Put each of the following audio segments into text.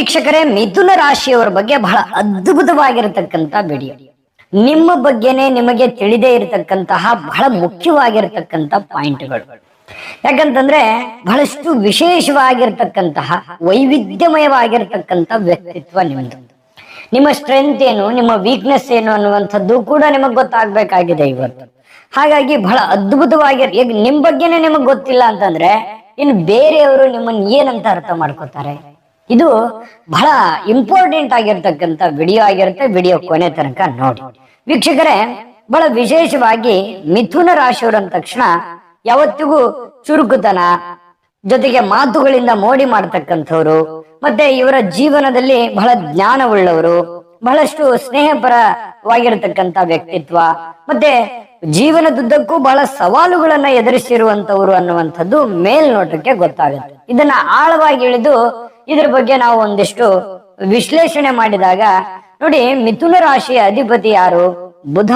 ವೀಕ್ಷಕರೇ, ಮಿಥುನ ರಾಶಿಯವರ ಬಗ್ಗೆ ಬಹಳ ಅದ್ಭುತವಾಗಿರತಕ್ಕಂತ ವಿಡಿಯೋ ನಿಮ್ಮ ಬಗ್ಗೆನೇ ನಿಮಗೆ ತಿಳಿದೇ ಇರತಕ್ಕಂತಹ ಬಹಳ ಮುಖ್ಯವಾಗಿರತಕ್ಕಂತ ಪಾಯಿಂಟ್ಗಳು. ಯಾಕಂತಂದ್ರೆ, ಬಹಳಷ್ಟು ವಿಶೇಷವಾಗಿರ್ತಕ್ಕಂತಹ, ವೈವಿಧ್ಯಮಯವಾಗಿರ್ತಕ್ಕಂಥ ವ್ಯಕ್ತಿತ್ವ ನಿಮ್ಮದು ನಿಮ್ಮ ಸ್ಟ್ರೆಂತ್ ಏನು, ನಿಮ್ಮ ವೀಕ್ನೆಸ್ ಏನು ಅನ್ನುವಂಥದ್ದು ಕೂಡ ನಿಮಗೆ ಗೊತ್ತಾಗ್ಬೇಕಾಗಿದೆ ಇವತ್ತು. ಹಾಗಾಗಿ ಬಹಳ ಅದ್ಭುತವಾಗಿ, ಈಗ ನಿಮ್ ಬಗ್ಗೆನೇ ನಿಮಗೆ ಗೊತ್ತಿಲ್ಲ ಅಂತಂದ್ರೆ, ಇನ್ನು ಬೇರೆಯವರು ನಿಮ್ಮನ್ನ ಏನಂತ ಅರ್ಥ ಮಾಡ್ಕೋತಾರೆ? ಇದು ಬಹಳ ಇಂಪಾರ್ಟೆಂಟ್ ಆಗಿರ್ತಕ್ಕಂಥ ವಿಡಿಯೋ ಆಗಿರುತ್ತೆ ವಿಡಿಯೋ ಕೊನೆ ತನಕ ನೋಡಿ. ವೀಕ್ಷಕರೇ, ಬಹಳ ವಿಶೇಷವಾಗಿ ಮಿಥುನ ರಾಶಿಯವರು ಅಂದ ತಕ್ಷಣ ಯಾವತ್ತಿಗೂ ಚುರುಕುತನ, ಜೊತೆಗೆ ಮಾತುಗಳಿಂದ ಮೋಡಿ ಮಾಡ್ತಕ್ಕಂಥವ್ರು, ಮತ್ತೆ ಇವರ ಜೀವನದಲ್ಲಿ ಬಹಳ ಜ್ಞಾನವುಳ್ಳವರು, ಬಹಳಷ್ಟು ಸ್ನೇಹಪರವಾಗಿರತಕ್ಕಂತ ವ್ಯಕ್ತಿತ್ವ, ಮತ್ತೆ ಜೀವನದುದ್ದಕ್ಕೂ ಬಹಳ ಸವಾಲುಗಳನ್ನ ಎದುರಿಸಿರುವಂತವ್ರು ಅನ್ನುವಂಥದ್ದು ಮೇಲ್ನೋಟಕ್ಕೆ ಗೊತ್ತಾಗುತ್ತೆ. ಇದನ್ನ ಆಳವಾಗಿ ಇಳಿದು ಇದ್ರ ಬಗ್ಗೆ ನಾವು ಒಂದಿಷ್ಟು ವಿಶ್ಲೇಷಣೆ ಮಾಡಿದಾಗ, ನೋಡಿ, ಮಿಥುನ ರಾಶಿಯ ಅಧಿಪತಿ ಯಾರು? ಬುಧ.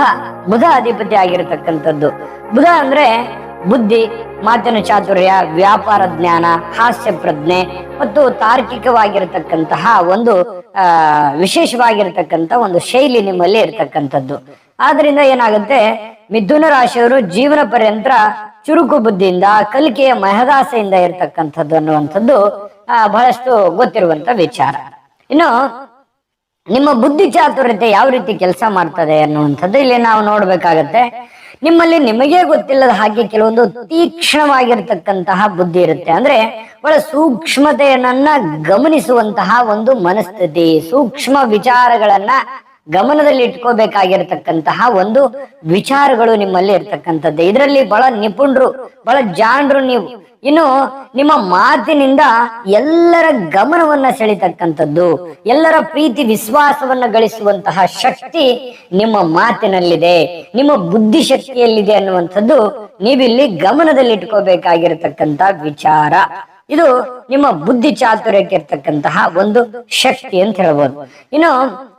ಬುಧ ಅಧಿಪತಿ ಆಗಿರತಕ್ಕಂಥದ್ದು. ಬುಧ ಅಂದ್ರೆ ಬುದ್ಧಿ, ಮಾತಿನ ಚಾತುರ್ಯ, ವ್ಯಾಪಾರ ಜ್ಞಾನ, ಹಾಸ್ಯ ಪ್ರಜ್ಞೆ ಮತ್ತು ತಾರ್ಕಿಕವಾಗಿರತಕ್ಕಂತಹ ಒಂದು, ಆ ವಿಶೇಷವಾಗಿರತಕ್ಕಂತ ಒಂದು ಶೈಲಿ ನಿಮ್ಮಲ್ಲಿ ಇರತಕ್ಕಂಥದ್ದು. ಆದ್ರಿಂದ ಏನಾಗುತ್ತೆ? ಮಿಥುನ ರಾಶಿಯವರು ಜೀವನ ಪರ್ಯಂತ ಚುರುಕು ಬುದ್ಧಿಯಿಂದ, ಕಲಿಕೆಯ ಮಹದಾಸೆಯಿಂದ ಇರತಕ್ಕಂಥದ್ದು ಅನ್ನುವಂಥದ್ದು ಬಹಳಷ್ಟು ಗೊತ್ತಿರುವಂತ ವಿಚಾರ. ಇನ್ನು, ನಿಮ್ಮ ಬುದ್ಧಿ ಚಾತುರ್ಯತೆ ಯಾವ ರೀತಿ ಕೆಲಸ ಮಾಡ್ತದೆ ಅನ್ನುವಂಥದ್ದು ಇಲ್ಲಿ ನಾವು ನೋಡ್ಬೇಕಾಗತ್ತೆ. ನಿಮ್ಮಲ್ಲಿ ನಿಮಗೆ ಗೊತ್ತಿಲ್ಲದ ಹಾಗೆ ಕೆಲವೊಂದು ತೀಕ್ಷ್ಣವಾಗಿರ್ತಕ್ಕಂತಹ ಬುದ್ಧಿ ಇರುತ್ತೆ. ಅಂದ್ರೆ, ಬಹಳ ಸೂಕ್ಷ್ಮತೆಯನ್ನ ಗಮನಿಸುವಂತಹ ಒಂದು ಮನಸ್ಥಿತಿ, ಸೂಕ್ಷ್ಮ ವಿಚಾರಗಳನ್ನ ಗಮನದಲ್ಲಿ ಇಟ್ಕೋಬೇಕಾಗಿರ್ತಕ್ಕಂತಹ ಒಂದು ವಿಚಾರಗಳು ನಿಮ್ಮಲ್ಲಿ ಇರ್ತಕ್ಕಂಥದ್ದು. ಇದರಲ್ಲಿ ಬಹಳ ನಿಪುಣರು, ಬಹಳ ಜಾಣರು ನೀವು. ಇನ್ನು ನಿಮ್ಮ ಮಾತಿನಿಂದ ಎಲ್ಲರ ಗಮನವನ್ನ ಸೆಳಿತಕ್ಕಂಥದ್ದು, ಎಲ್ಲರ ಪ್ರೀತಿ ವಿಶ್ವಾಸವನ್ನ ಗಳಿಸುವಂತಹ ಶಕ್ತಿ ನಿಮ್ಮ ಮಾತಿನಲ್ಲಿದೆ, ನಿಮ್ಮ ಬುದ್ಧಿಶಕ್ತಿಯಲ್ಲಿದೆ ಅನ್ನುವಂಥದ್ದು ನೀವಿಲ್ಲಿ ಗಮನದಲ್ಲಿ ಇಟ್ಕೋಬೇಕಾಗಿರತಕ್ಕಂತ ವಿಚಾರ. ಇದು ನಿಮ್ಮ ಬುದ್ಧಿ ಚಾತುರ್ಯಕ್ಕೆ ಇರ್ತಕ್ಕಂತಹ ಒಂದು ಶಕ್ತಿ ಅಂತ ಹೇಳ್ಬೋದು. ಇನ್ನು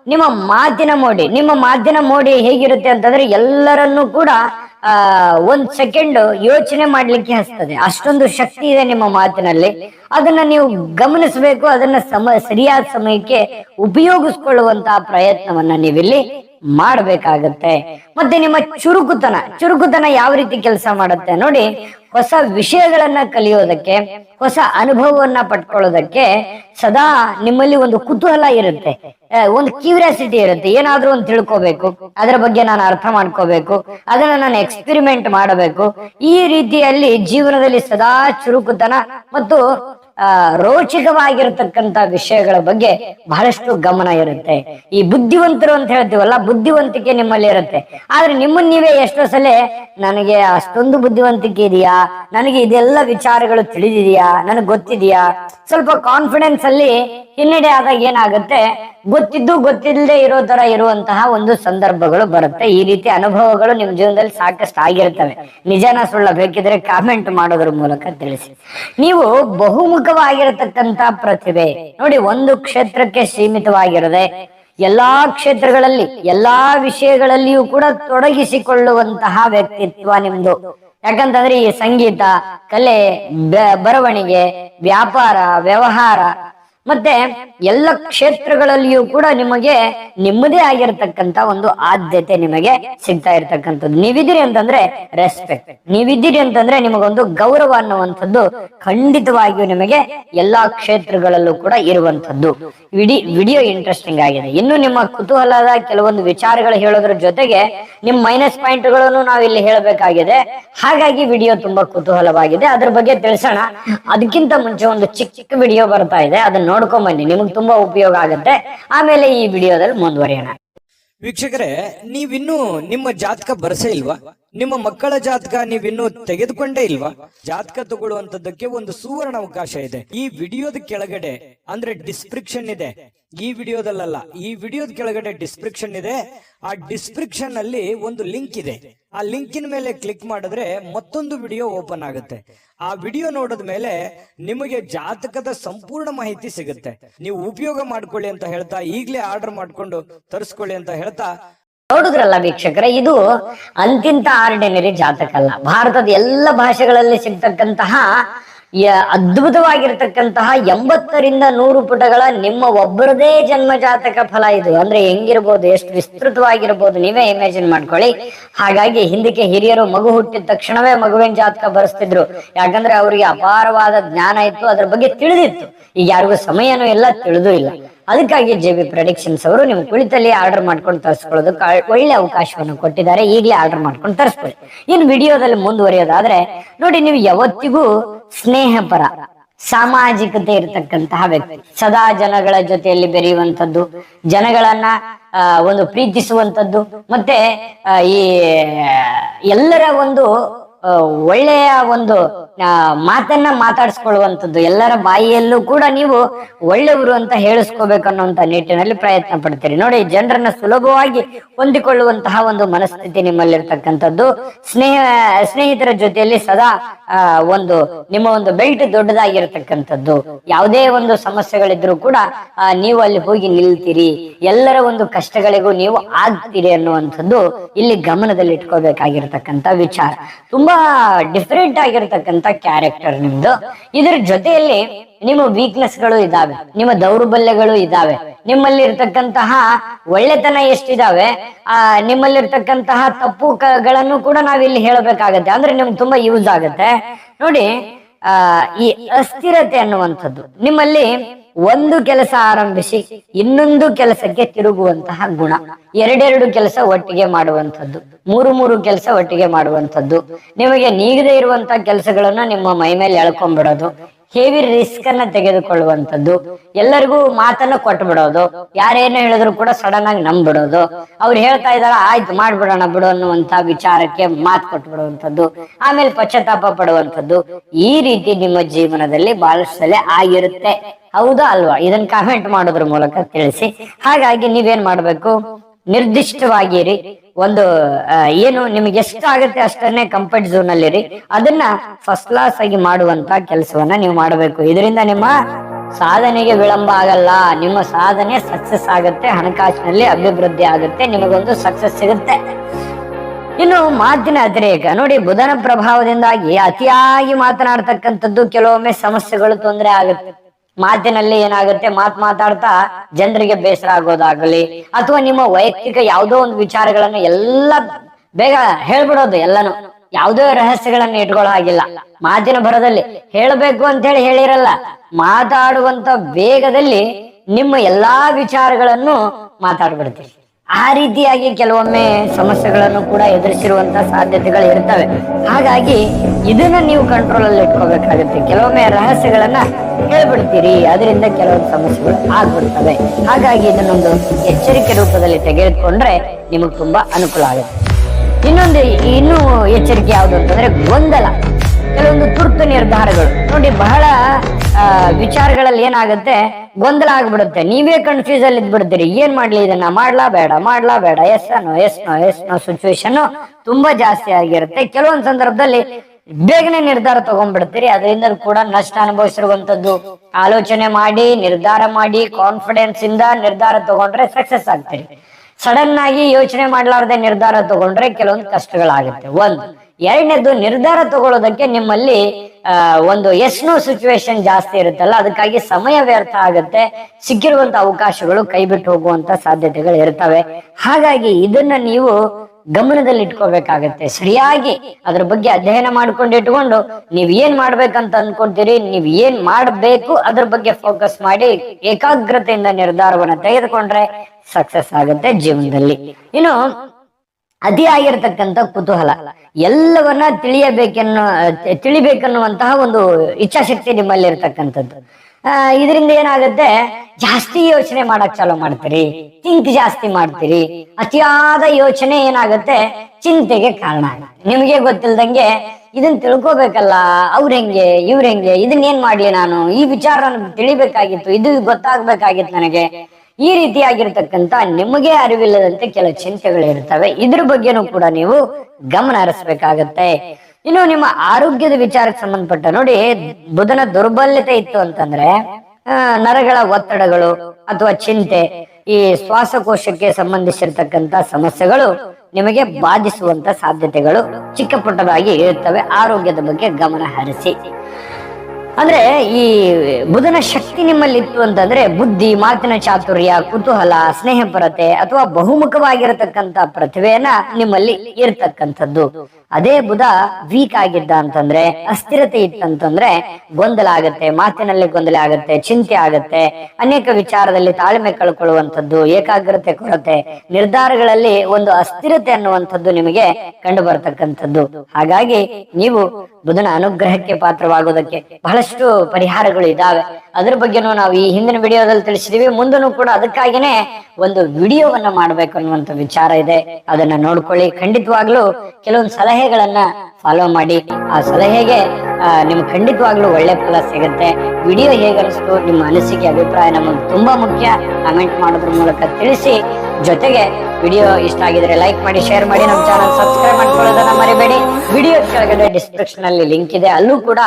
ನಿಮ್ಮ ಮಾತಿನ ಮೋಡಿ, ನಿಮ್ಮ ಮಾತಿನ ಮೋಡಿ ಹೇಗಿರುತ್ತೆ ಅಂತಂದ್ರೆ ಎಲ್ಲರನ್ನೂ ಕೂಡ, ಆ, ಒಂದ್ ಸೆಕೆಂಡ್ ಯೋಚನೆ ಮಾಡ್ಲಿಕ್ಕೆ ಹಸ್ತದೆ ಅಷ್ಟೊಂದು ಶಕ್ತಿ ಇದೆ ನಿಮ್ಮ ಮಾತಿನಲ್ಲಿ. ಅದನ್ನ ನೀವು ಗಮನಿಸಬೇಕು, ಅದನ್ನ ಸಮ, ಸರಿಯಾದ ಸಮಯಕ್ಕೆ ಉಪಯೋಗಿಸ್ಕೊಳ್ಳುವಂತಹ ಪ್ರಯತ್ನವನ್ನ ನೀವಿಲ್ಲಿ ಮಾಡಬೇಕಾಗತ್ತೆ. ಮತ್ತೆ ನಿಮ್ಮ ಚುರುಕುತನ ಚುರುಕುತನ ಯಾವ ರೀತಿ ಕೆಲಸ ಮಾಡುತ್ತೆ ನೋಡಿ, ಹೊಸ ವಿಷಯಗಳನ್ನ ಕಲಿಯೋದಕ್ಕೆ, ಹೊಸ ಅನುಭವವನ್ನ ಪಡ್ಕೊಳ್ಳೋದಕ್ಕೆ ಸದಾ ನಿಮ್ಮಲ್ಲಿ ಒಂದು ಕುತೂಹಲ ಇರುತ್ತೆ. ಒಂದು ಕ್ಯೂರಿಯಾಸಿಟಿ ಇರುತ್ತೆ. ಏನಾದ್ರೂ ಒಂದು ತಿಳ್ಕೋಬೇಕು. ಅದರ ಬಗ್ಗೆ ನಾನು ಅರ್ಥ ಮಾಡ್ಕೋಬೇಕು. ಅದನ್ನ ನಾನು ಎಕ್ಸ್ಪೆರಿಮೆಂಟ್ ಮಾಡಬೇಕು. ಈ ರೀತಿಯಲ್ಲಿ ಜೀವನದಲ್ಲಿ ಸದಾ ಚುರುಕುತನ ಮತ್ತು, ಆ ರೋಚಕವಾಗಿರತಕ್ಕಂತ ವಿಷಯಗಳ ಬಗ್ಗೆ ಬಹಳಷ್ಟು ಗಮನ ಇರುತ್ತೆ. ಈ ಬುದ್ಧಿವಂತರು ಅಂತ ಹೇಳ್ತೀವಲ್ಲ, ಬುದ್ಧಿವಂತಿಕೆ ನಿಮ್ಮಲ್ಲಿ ಇರುತ್ತೆ. ಆದ್ರೆ ನಿಮ್ಮನ್ನ ನೀವೇ ಎಷ್ಟೋ ಸಲ, ನನಗೆ ಅಷ್ಟೊಂದು ಬುದ್ಧಿವಂತಿಕೆ ಇದೆಯಾ? ನನಗೆ ಇದೆಲ್ಲ ವಿಚಾರಗಳು ತಿಳಿದಿದೆಯಾ? ನನಗೆ ಗೊತ್ತಿದೆಯಾ? ಸ್ವಲ್ಪ ಕಾನ್ಫಿಡೆನ್ಸ್ ಅಲ್ಲಿ ಹಿನ್ನಡೆ ಆದಾಗ ಏನಾಗುತ್ತೆ? ಗೊತ್ತಿದ್ದು ಗೊತ್ತಿಲ್ಲದೆ ಇರೋ ತರ ಇರುವಂತಹ ಒಂದು ಸಂದರ್ಭಗಳು ಬರುತ್ತೆ. ಈ ರೀತಿ ಅನುಭವಗಳು ನಿಮ್ ಜೀವನದಲ್ಲಿ ಸಾಕಷ್ಟು ಆಗಿರ್ತವೆ. ನಿಜನ ಸುಳ್ಳ ಬೇಕಿದ್ರೆ ಕಾಮೆಂಟ್ ಮಾಡೋದ್ರ ಮೂಲಕ ತಿಳಿಸಿ. ನೀವು ಬಹುಮುಖವಾಗಿರತಕ್ಕಂತ ಪ್ರತಿಭೆ, ನೋಡಿ ಒಂದು ಕ್ಷೇತ್ರಕ್ಕೆ ಸೀಮಿತವಾಗಿರದೆ ಎಲ್ಲಾ ಕ್ಷೇತ್ರಗಳಲ್ಲಿ, ಎಲ್ಲಾ ವಿಷಯಗಳಲ್ಲಿಯೂ ಕೂಡ ತೊಡಗಿಸಿಕೊಳ್ಳುವಂತಹ ವ್ಯಕ್ತಿತ್ವ ನಿಮ್ದು. ಯಾಕಂತಂದ್ರೆ ಈ ಸಂಗೀತ, ಕಲೆ ಬರವಣಿಗೆ, ವ್ಯಾಪಾರ, ವ್ಯವಹಾರ ಮತ್ತೆ ಎಲ್ಲ ಕ್ಷೇತ್ರಗಳಲ್ಲಿಯೂ ಕೂಡ ನಿಮಗೆ ನಿಮ್ಮದೇ ಆಗಿರತಕ್ಕಂತ ಒಂದು ಆದ್ಯತೆ ನಿಮಗೆ ಸಿಗ್ತಾ ಇರ್ತಕ್ಕಂಥದ್ದು. ನೀವಿದ್ದೀರಿ ಅಂತಂದ್ರೆ ರೆಸ್ಪೆಕ್ಟ್ ನೀವಿದ್ದೀರಿ ಅಂತಂದ್ರೆ ನಿಮಗೊಂದು ಗೌರವ ಅನ್ನುವಂಥದ್ದು ಖಂಡಿತವಾಗಿಯೂ ನಿಮಗೆ ಎಲ್ಲಾ ಕ್ಷೇತ್ರಗಳಲ್ಲೂ ಕೂಡ ಇರುವಂತದ್ದು ಇಡೀ ವಿಡಿಯೋ ಇಂಟ್ರೆಸ್ಟಿಂಗ್ ಆಗಿದೆ. ಇನ್ನು ನಿಮ್ಮ ಕುತೂಹಲದ ಕೆಲವೊಂದು ವಿಚಾರಗಳು ಹೇಳೋದ್ರ ಜೊತೆಗೆ ನಿಮ್ ಮೈನಸ್ ಪಾಯಿಂಟ್ಗಳನ್ನು ನಾವು ಇಲ್ಲಿ ಹೇಳಬೇಕಾಗಿದೆ. ಹಾಗಾಗಿ ವಿಡಿಯೋ ತುಂಬಾ ಕುತೂಹಲವಾಗಿದೆ. ಅದ್ರ ಬಗ್ಗೆ ತಿಳಿಸೋಣ. ಅದಕ್ಕಿಂತ ಮುಂಚೆ ಒಂದು ಚಿಕ್ಕ ಚಿಕ್ಕ ವಿಡಿಯೋ ಬರ್ತಾ ಇದೆ. ಅದನ್ನ ನೋಡ್ಕೊಂಡ್ ಬನ್ನಿ ನಿಮ್ಗೆ ತುಂಬಾ ಉಪಯೋಗ ಆಗುತ್ತೆ. ಆಮೇಲೆ ಈ ವಿಡಿಯೋದಲ್ಲಿ ಮುಂದುವರಿಯೋಣ. ವೀಕ್ಷಕರೇ, ನೀವಿನ್ನೂ ನಿಮ್ಮ ಜಾತಕ ಬರಸೇ ಇಲ್ವಾ? ನಿಮ್ಮ ಮಕ್ಕಳ ಜಾತಕ ನೀವಿನ್ನೂ ತೆಗೆದುಕೊಂಡೇ ಇಲ್ವಾ? ಜಾತಕ ತಗೊಳ್ಳುವಂತದ್ದಕ್ಕೆ ಒಂದು ಸುವರ್ಣ ಅವಕಾಶ ಇದೆ. ಈ ವಿಡಿಯೋದ ಕೆಳಗಡೆ, ಅಂದ್ರೆ ಡಿಸ್ಕ್ರಿಪ್ಷನ್ ಇದೆ. ಈ ವಿಡಿಯೋದಲ್ಲ ಈ ವಿಡಿಯೋದ ಕೆಳಗಡೆ ಡಿಸ್ಕ್ರಿಪ್ಷನ್ ಇದೆ. ಆ ಡಿಸ್ಕ್ರಿಪ್ಷನ್ ಅಲ್ಲಿ ಒಂದು ಲಿಂಕ್ ಇದೆ. ಆ ಲಿಂಕಿನ ಮೇಲೆ ಕ್ಲಿಕ್ ಮಾಡಿದ್ರೆ ಮತ್ತೊಂದು ವಿಡಿಯೋ ಓಪನ್ ಆಗುತ್ತೆ. ಆ ವಿಡಿಯೋ ನೋಡಿದ ಮೇಲೆ ನಿಮಗೆ ಜಾತಕದ ಸಂಪೂರ್ಣ ಮಾಹಿತಿ ಸಿಗುತ್ತೆ. ನೀವು ಉಪಯೋಗ ಮಾಡ್ಕೊಳ್ಳಿ ಅಂತ ಹೇಳ್ತಾ ಈಗಲೇ ಆರ್ಡರ್ ಮಾಡ್ಕೊಂಡು ತರಿಸ್ಕೊಳ್ಳಿ ಅಂತ ಹೇಳ್ತಾ ನೋಡಿದ್ರಲ್ಲ ವೀಕ್ಷಕರೇ, ಇದು ಅಂತಿಂತ ಆರ್ಡಿನರಿ ಜಾತಕ ಅಲ್ಲ. ಭಾರತದ ಎಲ್ಲ ಭಾಷೆಗಳಲ್ಲಿ ಸಿಗ್ತಕ್ಕಂತಹ ಅದ್ಭುತವಾಗಿರ್ತಕ್ಕಂತಹ ಎಂಬತ್ತರಿಂದ ನೂರು ಪುಟಗಳ ನಿಮ್ಮ ಒಬ್ಬರದೇ ಜನ್ಮ ಜಾತಕ ಫಲ ಇದು. ಅಂದ್ರೆ ಹೆಂಗಿರ್ಬೋದು, ಎಷ್ಟು ವಿಸ್ತೃತವಾಗಿರ್ಬೋದು, ನೀವೇ ಇಮ್ಯಾಜಿನ್ ಮಾಡ್ಕೊಳ್ಳಿ. ಹಾಗಾಗಿ ಹಿಂದಕ್ಕೆ ಹಿರಿಯರು ಮಗು ಹುಟ್ಟಿದ ತಕ್ಷಣವೇ ಮಗುವಿನ ಜಾತಕ ಬರೆಸ್ತಿದ್ರು. ಯಾಕಂದ್ರೆ ಅವರಿಗೆ ಅಪಾರವಾದ ಜ್ಞಾನ ಇತ್ತು, ಅದ್ರ ಬಗ್ಗೆ ತಿಳಿದಿತ್ತು. ಈಗ ಯಾರಿಗೂ ಸಮಯನೂ ಇಲ್ಲ, ತಿಳಿದೂ ಇಲ್ಲ. ಅದಕ್ಕಾಗಿ ಜೆ ಬಿ ಪ್ರೊಡಿಕ್ಷನ್ಸ್ ಅವರು ನಿಮ್ ಕುಳಿತಲ್ಲಿ ಆರ್ಡರ್ ಮಾಡ್ಕೊಂಡು ತರಿಸ್ಕೊಳ್ಳೋದಕ್ಕೆ ಒಳ್ಳೆ ಅವಕಾಶವನ್ನು ಕೊಟ್ಟಿದ್ದಾರೆ. ಈಗಲೇ ಆರ್ಡರ್ ಮಾಡ್ಕೊಂಡು ತರಿಸ್ಕೊಳ್ಳಿ. ಇನ್ನು ವಿಡಿಯೋದಲ್ಲಿ ಮುಂದುವರಿಯೋದಾದ್ರೆ, ನೋಡಿ ನೀವು ಯಾವತ್ತಿಗೂ ಸ್ನೇಹಪರ, ಸಾಮಾಜಿಕತೆ ಇರತಕ್ಕಂತಹ ವ್ಯಕ್ತಿ. ಸದಾ ಜನಗಳ ಜೊತೆಯಲ್ಲಿ ಬೆರೆಯುವಂತದ್ದು ಜನಗಳನ್ನ ಒಂದು ಪ್ರೀತಿಸುವಂತದ್ದು ಮತ್ತೆ ಈ, ಎಲ್ಲರ ಒಂದು ಒಳ್ಳೆಯ ಒಂದು ಮಾತನ್ನ ಮಾತಾಡಿಸ್ಕೊಳ್ಳುವಂಥದ್ದು ಎಲ್ಲರ ಬಾಯಿಯಲ್ಲೂ ಕೂಡ ನೀವು ಒಳ್ಳೆಯವರು ಅಂತ ಹೇಳಿಸ್ಕೋಬೇಕು ಅನ್ನುವಂತ ನಿಟ್ಟಿನಲ್ಲಿ ಪ್ರಯತ್ನ ಪಡ್ತೀರಿ. ನೋಡಿ, ಜನರನ್ನ ಸುಲಭವಾಗಿ ಹೊಂದಿಕೊಳ್ಳುವಂತಹ ಒಂದು ಮನಸ್ಥಿತಿ ನಿಮ್ಮಲ್ಲಿರ್ತಕ್ಕಂಥದ್ದು. ಸ್ನೇಹ, ಸ್ನೇಹಿತರ ಜೊತೆಯಲ್ಲಿ ಸದಾ ಒಂದು, ನಿಮ್ಮ ಒಂದು ಬೆಲ್ಟ್ ದೊಡ್ಡದಾಗಿರ್ತಕ್ಕಂಥದ್ದು. ಯಾವುದೇ ಒಂದು ಸಮಸ್ಯೆಗಳಿದ್ರು ಕೂಡ ನೀವು ಅಲ್ಲಿ ಹೋಗಿ ನಿಲ್ತೀರಿ. ಎಲ್ಲರ ಒಂದು ಕಷ್ಟಗಳಿಗೂ ನೀವು ಆಗ್ತೀರಿ ಅನ್ನುವಂಥದ್ದು ಇಲ್ಲಿ ಗಮನದಲ್ಲಿ ಇಟ್ಕೋಬೇಕಾಗಿರ್ತಕ್ಕಂಥ ವಿಚಾರ. ತುಂಬಾ ಡಿಫ್ರೆಂಟ್ ಆಗಿರ್ತಕ್ಕಂತ ಕ್ಯಾರೆಕ್ಟರ್ ನಿಮ್ದು. ಇದ್ರ ಜೊತೆಯಲ್ಲಿ ನಿಮ್ಮ ವೀಕ್ನೆಸ್ಗಳು ಇದಾವೆ, ನಿಮ್ಮ ದೌರ್ಬಲ್ಯಗಳು ಇದಾವೆ. ನಿಮ್ಮಲ್ಲಿ ಇರ್ತಕ್ಕಂತಹ ಒಳ್ಳೆತನ ಎಷ್ಟಿದಾವೆ, ಆ, ನಿಮ್ಮಲ್ಲಿರ್ತಕ್ಕಂತಹ ತಪ್ಪು ಕ- ಗಳನ್ನು ಕೂಡ ನಾವಿಲ್ಲಿ ಹೇಳಬೇಕಾಗತ್ತೆ. ಅಂದ್ರೆ ನಿಮ್ಗೆ ತುಂಬಾ ಯೂಸ್ ಆಗುತ್ತೆ. ನೋಡಿ, ಆ, ಈ ಅಸ್ಥಿರತೆ ಅನ್ನುವಂಥದ್ದು. ನಿಮ್ಮಲ್ಲಿ ಒಂದು ಕೆಲಸ ಆರಂಭಿಸಿ, ಇನ್ನೊಂದು ಕೆಲಸಕ್ಕೆ ತಿರುಗುವಂತಹ ಗುಣ. ಎರಡೆರಡು ಕೆಲಸ ಒಟ್ಟಿಗೆ ಮಾಡುವಂಥದ್ದು. ಮೂರು ಮೂರು ಕೆಲಸ ಒಟ್ಟಿಗೆ ಮಾಡುವಂಥದ್ದು. ನಿಮಗೆ ನೀಗದೇ ಇರುವಂತಹ ಕೆಲಸಗಳನ್ನ ನಿಮ್ಮ ಮೈ ಮೇಲೆ ಎಳ್ಕೊಂಡ್ಬಿಡೋದು ಹೆವಿ ರಿಸ್ಕ್ ಅನ್ನ ತೆಗೆದುಕೊಳ್ಳುವಂಥದ್ದು. ಎಲ್ಲರಿಗೂ ಮಾತನ್ನ ಕೊಟ್ಟು ಬಿಡೋದು ಯಾರೇನು ಹೇಳಿದ್ರು ಕೂಡ ಸಡನ್ ಆಗಿ ನಂಬಿಡೋದು. ಅವ್ರು ಹೇಳ್ತಾ ಇದಾರ ಆಯ್ತು, ಮಾಡ್ಬಿಡೋಣ ಬಿಡು ಅನ್ನುವಂತ ವಿಚಾರಕ್ಕೆ ಮಾತು ಕೊಟ್ಟು ಬಿಡುವಂಥದ್ದು ಆಮೇಲೆ ಪಶ್ಚಾತ್ತಾಪ ಪಡುವಂಥದ್ದು. ಈ ರೀತಿ ನಿಮ್ಮ ಜೀವನದಲ್ಲಿ ಬಹಳಷ್ಟು ಸಲ ಆಗಿರುತ್ತೆ. ಹೌದಾ ಅಲ್ವಾ? ಇದನ್ನ ಕಾಮೆಂಟ್ ಮಾಡೋದ್ರ ಮೂಲಕ ತಿಳಿಸಿ. ಹಾಗಾಗಿ ನೀವೇನ್ ಮಾಡ್ಬೇಕು? ನಿರ್ದಿಷ್ಟವಾಗಿರಿ. ಒಂದು ಏನು ನಿಮ್ಗೆ ಎಷ್ಟು ಆಗುತ್ತೆ ಅಷ್ಟನ್ನೇ ಕಂಫರ್ಟ್ ಝೋನ್ ಅಲ್ಲಿರಿ ಅದನ್ನ ಫಸ್ಟ್ ಕ್ಲಾಸ್ ಆಗಿ ಮಾಡುವಂತ ಕೆಲಸವನ್ನ ನೀವು ಮಾಡಬೇಕು. ಇದರಿಂದ ನಿಮ್ಮ ಸಾಧನೆಗೆ ವಿಳಂಬ ಆಗಲ್ಲ. ನಿಮ್ಮ ಸಾಧನೆ ಸಕ್ಸಸ್ ಆಗುತ್ತೆ, ಹಣಕಾಸಿನಲ್ಲಿ ಅಭಿವೃದ್ಧಿ ಆಗುತ್ತೆ, ನಿಮಗೊಂದು ಸಕ್ಸಸ್ ಸಿಗುತ್ತೆ. ಇನ್ನು ಮಾತಿನ ಅತಿರೇಕ. ನೋಡಿ, ಬುಧನ ಪ್ರಭಾವದಿಂದಾಗಿ ಅತಿಯಾಗಿ ಮಾತನಾಡ್ತಕ್ಕಂಥದ್ದು ಕೆಲವೊಮ್ಮೆ ಸಮಸ್ಯೆಗಳು ತೊಂದರೆ ಆಗುತ್ತೆ. ಮಾತಿನಲ್ಲಿ ಏನಾಗುತ್ತೆ? ಮಾತ್ ಮಾತಾಡ್ತಾ ಜನರಿಗೆ ಬೇಸರ ಆಗೋದಾಗಲಿ ಅಥವಾ ನಿಮ್ಮ ವೈಯಕ್ತಿಕ ಯಾವುದೋ ಒಂದು ವಿಚಾರಗಳನ್ನ ಎಲ್ಲ ಬೇಗ ಹೇಳ್ಬಿಡೋದು ಎಲ್ಲಾನು. ಯಾವುದೇ ರಹಸ್ಯಗಳನ್ನ ಇಟ್ಕೊಳ್ಳೋ ಹಾಗಿಲ್ಲ. ಮಾತಿನ ಭರದಲ್ಲಿ ಹೇಳಬೇಕು ಅಂತ ಹೇಳಿ ಹೇಳಿರಲ್ಲ. ಮಾತಾಡುವಂತ ವೇಗದಲ್ಲಿ ನಿಮ್ಮ ಎಲ್ಲಾ ವಿಚಾರಗಳನ್ನು ಮಾತಾಡ್ಬಿಡ್ತೀರಿ. ಆ ರೀತಿಯಾಗಿ ಕೆಲವೊಮ್ಮೆ ಸಮಸ್ಯೆಗಳನ್ನು ಕೂಡ ಎದುರಿಸಿರುವಂತ ಸಾಧ್ಯತೆಗಳು ಇರ್ತವೆ. ಹಾಗಾಗಿ ಇದನ್ನ ನೀವು ಕಂಟ್ರೋಲ್ ಅಲ್ಲಿ ಇಟ್ಕೋಬೇಕಾಗುತ್ತೆ. ಕೆಲವೊಮ್ಮೆ ರಹಸ್ಯಗಳನ್ನ ಹೇಳ್ಬಿಡ್ತೀರಿ. ಅದರಿಂದ ಕೆಲವೊಂದು ಸಮಸ್ಯೆಗಳು ಆಗ್ಬಿಡ್ತವೆ. ಹಾಗಾಗಿ ಇದನ್ನೊಂದು ಎಚ್ಚರಿಕೆ ರೂಪದಲ್ಲಿ ತೆಗೆದುಕೊಂಡ್ರೆ ನಿಮಗೆ ತುಂಬಾ ಅನುಕೂಲ ಆಗುತ್ತೆ. ಇನ್ನೊಂದು, ಇನ್ನೂ ಎಚ್ಚರಿಕೆ ಯಾವುದು ಅಂತಂದ್ರೆ ಗೊಂದಲ. ಕೆಲವೊಂದು ತುರ್ತು ನಿರ್ಧಾರಗಳು. ನೋಡಿ, ಬಹಳ ವಿಚಾರಗಳಲ್ಲಿ ಏನಾಗುತ್ತೆ? ಗೊಂದಲ ಆಗ್ಬಿಡುತ್ತೆ. ನೀವೇ ಕನ್ಫ್ಯೂಸ್ ಅಲ್ಲಿ ಇದ್ಬಿಡ್ತೀರಿ. ಏನ್ ಮಾಡ್ಲಿ ಇದನ್ನ? ಮಾಡ್ಲಾ ಬೇಡ ಮಾಡ್ಲಾ ಬೇಡ. Yes no yes no yes no situation ತುಂಬಾ ಜಾಸ್ತಿ ಆಗಿರುತ್ತೆ. ಕೆಲವೊಂದು ಸಂದರ್ಭದಲ್ಲಿ ಬೇಗನೆ ನಿರ್ಧಾರ ತಗೊಂಡ್ಬಿಡ್ತೀರಿ. ಅದರಿಂದ ಕೂಡ ನಷ್ಟ ಅನುಭವಿಸಿರುವಂತದ್ದು ಆಲೋಚನೆ ಮಾಡಿ, ನಿರ್ಧಾರ ಮಾಡಿ ಕಾನ್ಫಿಡೆನ್ಸ್ ಇಂದ ನಿರ್ಧಾರ ತಗೊಂಡ್ರೆ ಸಕ್ಸಸ್ ಆಗ್ತೀರಿ. ಸಡನ್ ಆಗಿ ಯೋಚನೆ ಮಾಡ್ಲಾರ್ದೆ ನಿರ್ಧಾರ ತಗೊಂಡ್ರೆ ಕೆಲವೊಂದು ಕಷ್ಟಗಳಾಗುತ್ತೆ. ಒಂದು, ಎರಡನೇದು ನಿರ್ಧಾರ ತಗೊಳ್ಳೋದಕ್ಕೆ ನಿಮ್ಮಲ್ಲಿ ಒಂದು ಒಂದು ಎಸ್ನೋ ಸಿಚುವೇಶನ್ ಜಾಸ್ತಿ ಇರುತ್ತಲ್ಲ, ಅದಕ್ಕಾಗಿ ಸಮಯ ವ್ಯರ್ಥ ಆಗುತ್ತೆ, ಸಿಕ್ಕಿರುವಂತ ಅವಕಾಶಗಳು ಕೈ ಬಿಟ್ಟು ಹೋಗುವಂತ ಸಾಧ್ಯತೆಗಳು ಇರ್ತವೆ. ಹಾಗಾಗಿ ಇದನ್ನ ನೀವು ಗಮನದಲ್ಲಿ ಇಟ್ಕೋಬೇಕಾಗತ್ತೆ ಸರಿಯಾಗಿ ಅದ್ರ ಬಗ್ಗೆ ಅಧ್ಯಯನ ಮಾಡ್ಕೊಂಡು ಇಟ್ಕೊಂಡು ನೀವ್ ಏನ್ ಮಾಡ್ಬೇಕಂತ ಅನ್ಕೊಂತೀರಿ, ನೀವ್ ಏನ್ ಮಾಡ್ಬೇಕು ಅದ್ರ ಬಗ್ಗೆ ಫೋಕಸ್ ಮಾಡಿ ಏಕಾಗ್ರತೆಯಿಂದ ನಿರ್ಧಾರವನ್ನ ತೆಗೆದುಕೊಂಡ್ರೆ ಸಕ್ಸಸ್ ಆಗುತ್ತೆ ಜೀವನದಲ್ಲಿ. ಇನ್ನು ಅತಿಯಾಗಿರ್ತಕ್ಕಂಥ ಕುತೂಹಲ. ಎಲ್ಲವನ್ನ ತಿಳಿಯಬೇಕೆನ್ನು, ತಿಳಿಬೇಕನ್ನುವಂತಹ ಒಂದು ಇಚ್ಛಾಶಕ್ತಿ ನಿಮ್ಮಲ್ಲಿ ಇರ್ತಕ್ಕಂಥದ್ದು ಇದರಿಂದ ಏನಾಗುತ್ತೆ? ಜಾಸ್ತಿ ಯೋಚನೆ ಮಾಡಕ್ ಚಾಲೂ ಮಾಡ್ತೀರಿ. ಥಿಂಕ್ ಜಾಸ್ತಿ ಮಾಡ್ತೀರಿ. ಅತಿಯಾದ ಯೋಚನೆ ಏನಾಗುತ್ತೆ? ಚಿಂತೆಗೆ ಕಾರಣ. ನಿಮಗೆ ಗೊತ್ತಿಲ್ದಂಗೆ ಇದನ್ನ ತಿಳ್ಕೊಬೇಕಲ್ಲ, ಅವ್ರ ಹೆಂಗೆ, ಇವ್ರ ಹೆಂಗೆ ಇದನ್ನ ಏನ್ ಮಾಡ್ಲಿ ನಾನು? ಈ ವಿಚಾರ ತಿಳಿಬೇಕಾಗಿತ್ತು, ಇದು ಗೊತ್ತಾಗ್ಬೇಕಾಗಿತ್ತು ನನಗೆ. ಈ ರೀತಿಯಾಗಿರ್ತಕ್ಕಂತ ನಿಮಗೆ ಅರಿವಿಲ್ಲದಂತೆ ಕೆಲ ಚಿಂತೆಗಳು ಇರ್ತವೆ. ಇದ್ರ ಬಗ್ಗೆನೂ ಕೂಡ ನೀವು ಗಮನ ಹರಿಸ್ಬೇಕಾಗತ್ತೆ. ಇನ್ನು ನಿಮ್ಮ ಆರೋಗ್ಯದ ವಿಚಾರಕ್ಕೆ ಸಂಬಂಧಪಟ್ಟ ನೋಡಿ, ಬುಧನ ದುರ್ಬಲ್ಯತೆ ಇತ್ತು ಅಂತಂದ್ರೆ ನರಗಳ ಒತ್ತಡಗಳು ಅಥವಾ ಚಿಂತೆ, ಈ ಶ್ವಾಸಕೋಶಕ್ಕೆ ಸಂಬಂಧಿಸಿರ್ತಕ್ಕಂತ ಸಮಸ್ಯೆಗಳು ನಿಮಗೆ ಬಾಧಿಸುವಂತ ಸಾಧ್ಯತೆಗಳು ಚಿಕ್ಕ ಪುಟ್ಟದಾಗಿ ಇರುತ್ತವೆ. ಆರೋಗ್ಯದ ಬಗ್ಗೆ ಗಮನ ಹರಿಸಿ. ಅಂದ್ರೆ ಈ ಬುಧನ ಶಕ್ತಿ ನಿಮ್ಮಲ್ಲಿ ಇತ್ತು ಅಂತಂದ್ರೆ ಬುದ್ಧಿ, ಮಾತಿನ ಚಾತುರ್ಯ, ಕುತೂಹಲ ಸ್ನೇಹಪರತೆ ಅಥವಾ ಬಹುಮುಖವಾಗಿರತಕ್ಕಂತ ಪ್ರತಿಭೆಯನ್ನ ನಿಮ್ಮಲ್ಲಿ ಇರ್ತಕ್ಕಂಥದ್ದು. ಅದೇ ಬುಧ ವೀಕ್ ಆಗಿದ್ದ ಅಂತಂದ್ರೆ, ಅಸ್ಥಿರತೆ ಇತ್ತಂತಂದ್ರೆ ಗೊಂದಲ ಆಗತ್ತೆ, ಮಾತಿನಲ್ಲಿ ಗೊಂದಲ ಆಗತ್ತೆ, ಚಿಂತೆ ಆಗತ್ತೆ, ಅನೇಕ ವಿಚಾರದಲ್ಲಿ ತಾಳ್ಮೆ ಕಳ್ಕೊಳ್ಳುವಂಥದ್ದು, ಏಕಾಗ್ರತೆ ಕೊರತೆ, ನಿರ್ಧಾರಗಳಲ್ಲಿ ಒಂದು ಅಸ್ಥಿರತೆ ಅನ್ನುವಂಥದ್ದು ನಿಮಗೆ ಕಂಡು ಬರತಕ್ಕಂಥದ್ದು ಹಾಗಾಗಿ ನೀವು ಬುಧನ ಅನುಗ್ರಹಕ್ಕೆ ಪಾತ್ರವಾಗೋದಕ್ಕೆ ಬಹಳಷ್ಟು ಪರಿಹಾರಗಳು ಇದಾವೆ ಅದ್ರ ಬಗ್ಗೆನೂ ನಾವು ಈ ಹಿಂದಿನ ವಿಡಿಯೋದಲ್ಲಿ ತಿಳಿಸಿದೀವಿ. ಮುಂದೂ ಕೂಡ ಅದಕ್ಕಾಗಿನೇ ಒಂದು ವಿಡಿಯೋವನ್ನ ಮಾಡ್ಬೇಕು ಅನ್ನುವಂತ ವಿಚಾರ ಇದೆ. ಅದನ್ನ ನೋಡ್ಕೊಳ್ಳಿ. ಖಂಡಿತವಾಗ್ಲೂ ಕೆಲವೊಂದು ಸಲಹೆಗಳನ್ನ ಫಾಲೋ ಮಾಡಿ. ಆ ಸಲಹೆಗೆ ನಿಮ್ಗೆ ಖಂಡಿತವಾಗ್ಲೂ ಒಳ್ಳೆ ಫಲ ಸಿಗುತ್ತೆ. ವಿಡಿಯೋ ಹೇಗೆ ಅನಿಸ್ತು, ನಿಮ್ಮ ಅನಿಸಿಕೆ, ಅಭಿಪ್ರಾಯ ನಮಗೆ ತುಂಬಾ ಮುಖ್ಯ. ಕಮೆಂಟ್ ಮಾಡೋದ್ರ ಮೂಲಕ ತಿಳಿಸಿ. ಜೊತೆಗೆ ವಿಡಿಯೋ ಇಷ್ಟ ಆಗಿದ್ರೆ ಲೈಕ್ ಮಾಡಿ ಶೇರ್ ಮಾಡಿ. ನಮ್ಮ ಚಾನಲ್ ಸಬ್ಸ್ಕ್ರೈಬ್ ಮಾಡ್ಕೊಳ್ಳೋದನ್ನ ಮರಿಬೇಡಿ. ವಿಡಿಯೋ ಕೆಳಗಡೆ ಡಿಸ್ಕ್ರಿಪ್ಷನ್ ಅಲ್ಲಿ ಲಿಂಕ್ ಇದೆ. ಅಲ್ಲೂ ಕೂಡ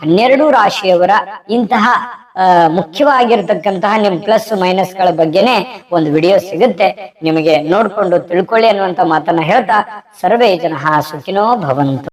ಹನ್ನೆರಡು ರಾಶಿಯವರ ಇಂತಹ ಮುಖ್ಯವಾಗಿರ್ತಕ್ಕಂತಹ ನಿಮ್ ಪ್ಲಸ್ ಮೈನಸ್ಗಳ ಬಗ್ಗೆನೆ ಒಂದು ವಿಡಿಯೋ ಸಿಗುತ್ತೆ. ನಿಮಗೆ ನೋಡ್ಕೊಂಡು ತಿಳ್ಕೊಳ್ಳಿ ಅನ್ನುವಂತ ಮಾತನ್ನ ಹೇಳ್ತಾ ಸರ್ವೇ ಜನ ಸುಖಿನೋ ಭವಂತು.